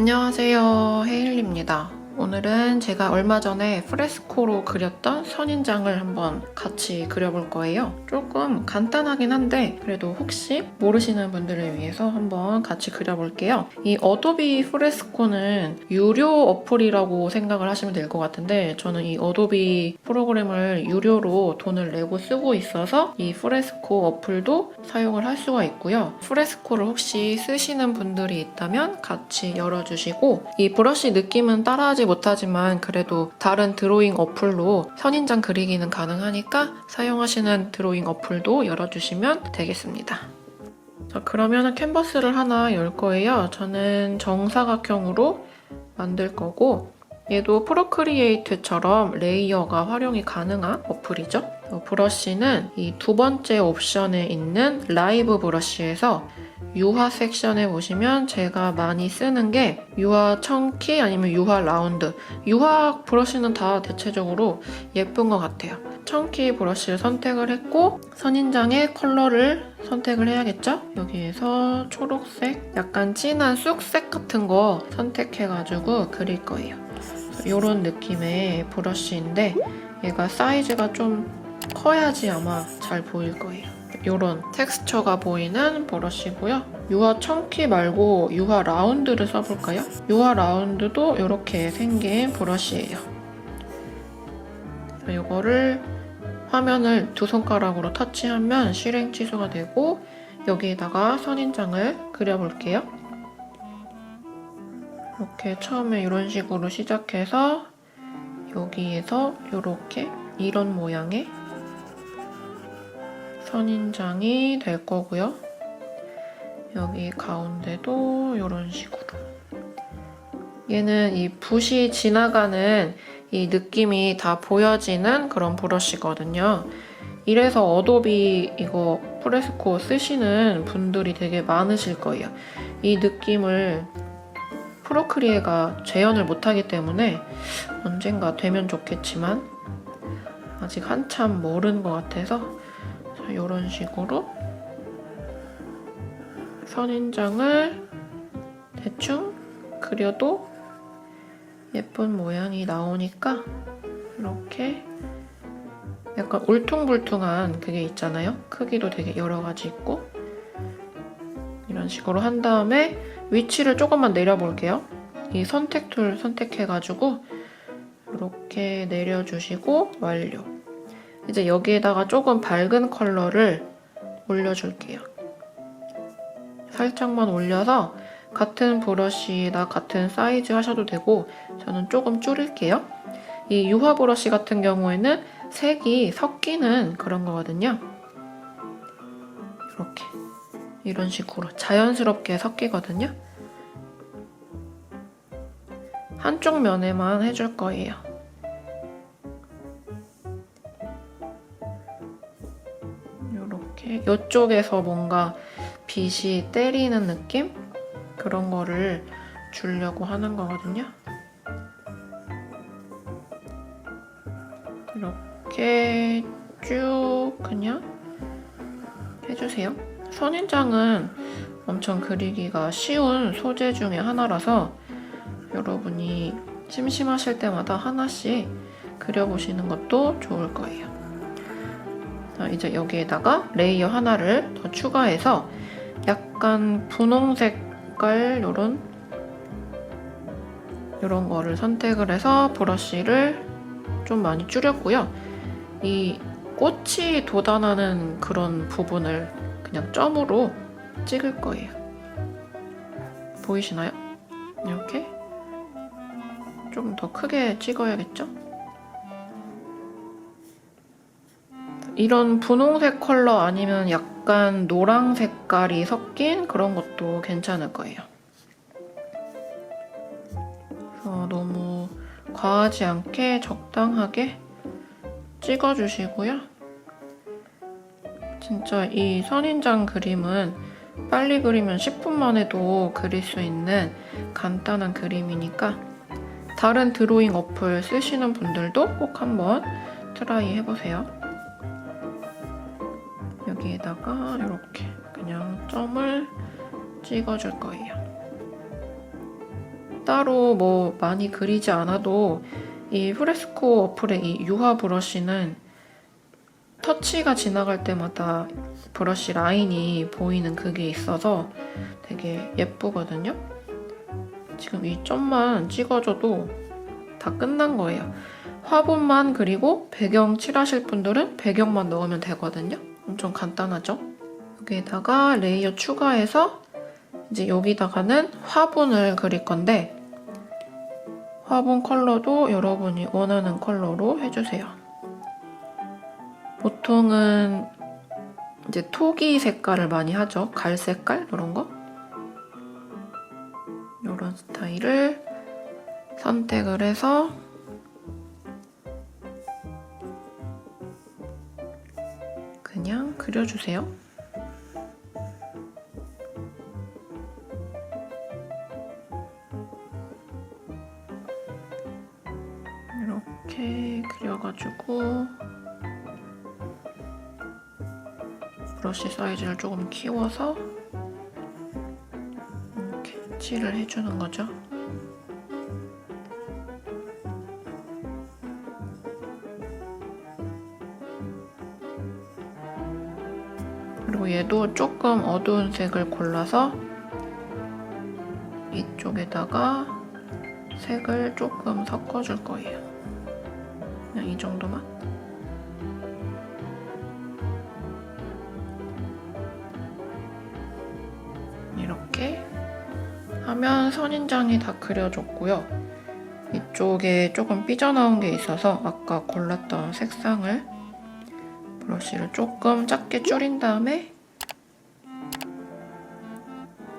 안녕하세요. 헤일리입니다. 오늘은 제가 얼마 전에 프레스코로 그렸던 선인장을 한번 같이 그려볼 거예요. 조금 간단하긴 한데 그래도 혹시 모르시는 분들을 위해서 한번 같이 그려볼게요. 이 어도비 프레스코는 유료 어플이라고 생각을 하시면 될 것 같은데 저는 이 어도비 프로그램을 유료로 돈을 내고 쓰고 있어서 이 프레스코 어플도 사용을 할 수가 있고요. 프레스코를 혹시 쓰시는 분들이 있다면 같이 열어주시고 이 브러쉬 느낌은 따라하지 못하지만 그래도 다른 드로잉 어플로 선인장 그리기는 가능하니까 사용하시는 드로잉 어플도 열어주시면 되겠습니다. 자, 그러면 캔버스를 하나 열 거예요. 저는 정사각형으로 만들 거고 얘도 프로크리에이트처럼 레이어가 활용이 가능한 어플이죠. 어, 브러쉬는 이 두 번째 옵션에 있는 라이브 브러쉬에서 유화 섹션에 보시면 제가 많이 쓰는 게 유화 청키 아니면 유화 라운드 유화 브러쉬는 다 대체적으로 예쁜 것 같아요. 청키 브러쉬를 선택을 했고 선인장의 컬러를 선택을 해야겠죠? 여기에서 초록색 약간 진한 쑥색 같은 거 선택해가지고 그릴 거예요. 이런 느낌의 브러쉬인데 얘가 사이즈가 좀 커야지 아마 잘 보일 거예요. 이런 텍스처가 보이는 브러쉬고요. 유화 청키 말고 유화 라운드를 써볼까요? 유화 라운드도 이렇게 생긴 브러쉬예요. 이거를 화면을 두 손가락으로 터치하면 실행 취소가 되고 여기에다가 선인장을 그려볼게요. 이렇게 처음에 이런 식으로 시작해서 여기에서 이렇게 이런 모양의 선인장이 될 거고요. 여기 가운데도 이런 식으로. 얘는 이 붓이 지나가는 이 느낌이 다 보여지는 그런 브러쉬거든요. 이래서 어도비 이거 프레스코 쓰시는 분들이 되게 많으실 거예요. 이 느낌을 프로크리에가 재현을 못하기 때문에 언젠가 되면 좋겠지만 아직 한참 모르는 것 같아서 이런 식으로 선인장을 대충 그려도 예쁜 모양이 나오니까 이렇게 약간 울퉁불퉁한 그게 있잖아요. 크기도 되게 여러 가지 있고 이런 식으로 한 다음에 위치를 조금만 내려볼게요. 이 선택 툴 선택해가지고 이렇게 내려주시고 완료. 이제 여기에다가 조금 밝은 컬러를 올려줄게요. 살짝만 올려서 같은 브러쉬나 같은 사이즈 하셔도 되고 저는 조금 줄일게요. 이 유화 브러쉬 같은 경우에는 색이 섞이는 그런 거거든요. 이렇게 이런 식으로 자연스럽게 섞이거든요. 한쪽 면에만 해줄 거예요. 이쪽에서 뭔가 빛이 때리는 느낌? 그런 거를 주려고 하는 거거든요. 이렇게 쭉 그냥 해주세요. 선인장은 엄청 그리기가 쉬운 소재 중에 하나라서 여러분이 심심하실 때마다 하나씩 그려보시는 것도 좋을 거예요. 자, 이제 여기에다가 레이어 하나를 더 추가해서 약간 분홍 색깔 이런 이런 거를 선택을 해서 브러쉬를 좀 많이 줄였고요. 이 꽃이 돋아나는 그런 부분을 그냥 점으로 찍을 거예요. 보이시나요? 이렇게 좀 더 크게 찍어야겠죠? 이런 분홍색 컬러 아니면 약간 노랑 색깔이 섞인 그런 것도 괜찮을 거예요. 그래서 너무 과하지 않게 적당하게 찍어주시고요. 진짜 이 선인장 그림은 빨리 그리면 10분 만에도 그릴 수 있는 간단한 그림이니까 다른 드로잉 어플 쓰시는 분들도 꼭 한번 트라이 해보세요. 여기에다가 이렇게 그냥 점을 찍어줄 거예요. 따로 뭐 많이 그리지 않아도 이 프레스코 어플의 이 유화 브러쉬는 터치가 지나갈 때마다 브러쉬 라인이 보이는 그게 있어서 되게 예쁘거든요. 지금 이 점만 찍어줘도 다 끝난 거예요. 화분만 그리고 배경 칠하실 분들은 배경만 넣으면 되거든요. 엄청 간단하죠? 여기에다가 레이어 추가해서 이제 여기다가는 화분을 그릴 건데 화분 컬러도 여러분이 원하는 컬러로 해주세요. 보통은 이제 토기 색깔을 많이 하죠. 갈 색깔 이런 거. 이런 스타일을 선택을 해서 그냥 그려주세요. 이렇게 그려가지고 브러쉬 사이즈를 조금 키워서 이렇게 칠을 해주는 거죠. 그리고 얘도 조금 어두운 색을 골라서 이쪽에다가 색을 조금 섞어줄 거예요. 그냥 이 정도만. 이렇게 하면 선인장이 다 그려졌고요. 이쪽에 조금 삐져나온 게 있어서 아까 골랐던 색상을 브러쉬를 조금 작게 줄인 다음에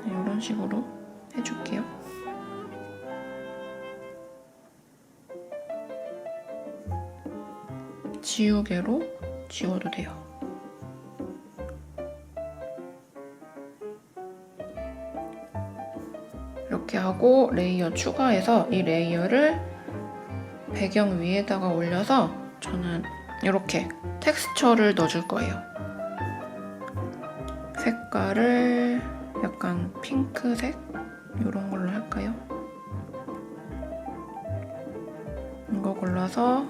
이런 식으로 해줄게요. 지우개로 지워도 돼요. 이렇게 하고 레이어 추가해서 이 레이어를 배경 위에다가 올려서 저는 이렇게 텍스처를 넣어줄 거예요. 색깔을 약간 핑크색 이런 걸로 할까요? 이거 골라서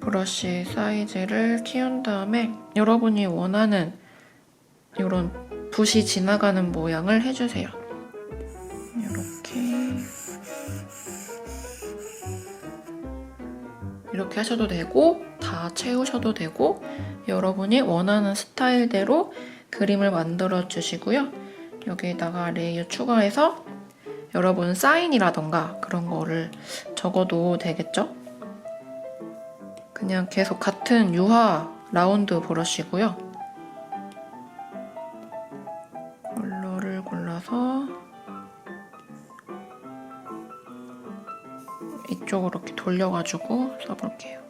브러쉬 사이즈를 키운 다음에 여러분이 원하는 이런 붓이 지나가는 모양을 해주세요. 이렇게 하셔도 되고 다 채우셔도 되고 여러분이 원하는 스타일대로 그림을 만들어 주시고요. 여기에다가 레이어 추가해서 여러분 사인이라던가 그런 거를 적어도 되겠죠? 그냥 계속 같은 유화 라운드 브러쉬고요. 돌려가지고 써볼게요.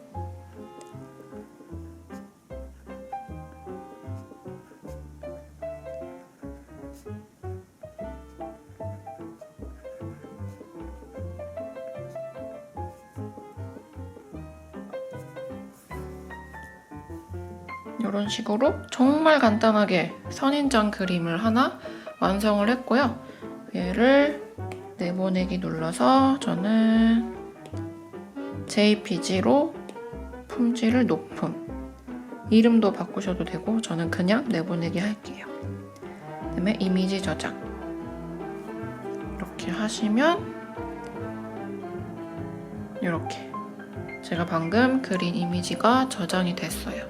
이런 식으로 정말 간단하게 선인장 그림을 하나 완성을 했고요. 얘를 내보내기 눌러서 저는 JPG로 품질을 높음 이름도 바꾸셔도 되고 저는 그냥 내보내기 할게요. 그 다음에 이미지 저장 이렇게 하시면 이렇게 제가 방금 그린 이미지가 저장이 됐어요.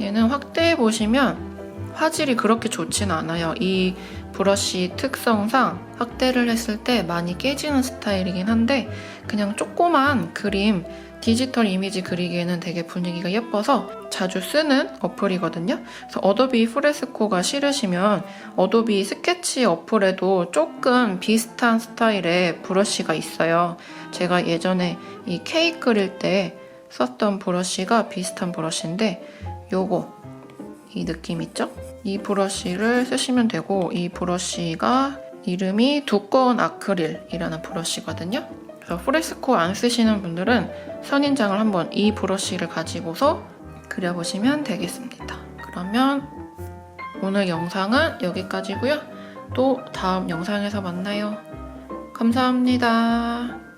얘는 확대해 보시면 화질이 그렇게 좋진 않아요. 이 브러쉬 특성상 확대를 했을 때 많이 깨지는 스타일이긴 한데 그냥 조그만 그림 디지털 이미지 그리기에는 되게 분위기가 예뻐서 자주 쓰는 어플이거든요. 그래서 어도비 프레스코가 싫으시면 어도비 스케치 어플에도 조금 비슷한 스타일의 브러쉬가 있어요. 제가 예전에 이 케이크 그릴 때 썼던 브러쉬가 비슷한 브러쉬인데 요거 이 느낌 있죠? 이 브러쉬를 쓰시면 되고 이 브러쉬가 이름이 두꺼운 아크릴이라는 브러쉬거든요. 그래서 프레스코 안 쓰시는 분들은 선인장을 한번 이 브러쉬를 가지고서 그려보시면 되겠습니다. 그러면 오늘 영상은 여기까지고요. 또 다음 영상에서 만나요. 감사합니다.